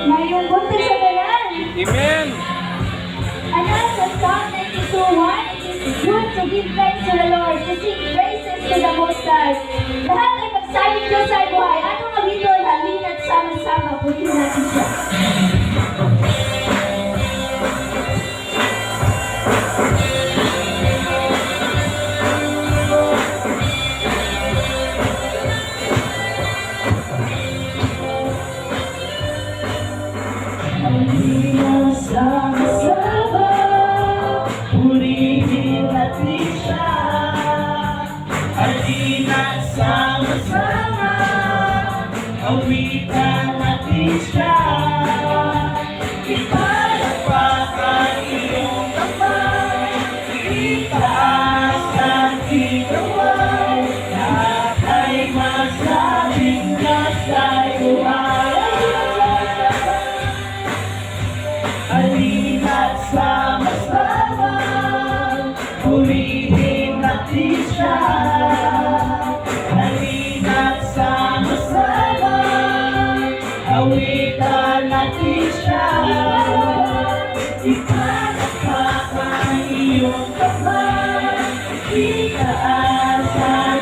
Ngayong buntag sa tanan. Amen. Anak sa Psalm 92.1, it is good to give thanks to the Lord, to sing praises to the Most High. Lahat ay magsabing Diyos ay buhay. Ano video halina't sama-sama, purihin natin siya. Sama-sama, awitan natin siya.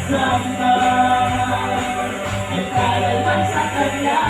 kasama Yung kalaman sa kanya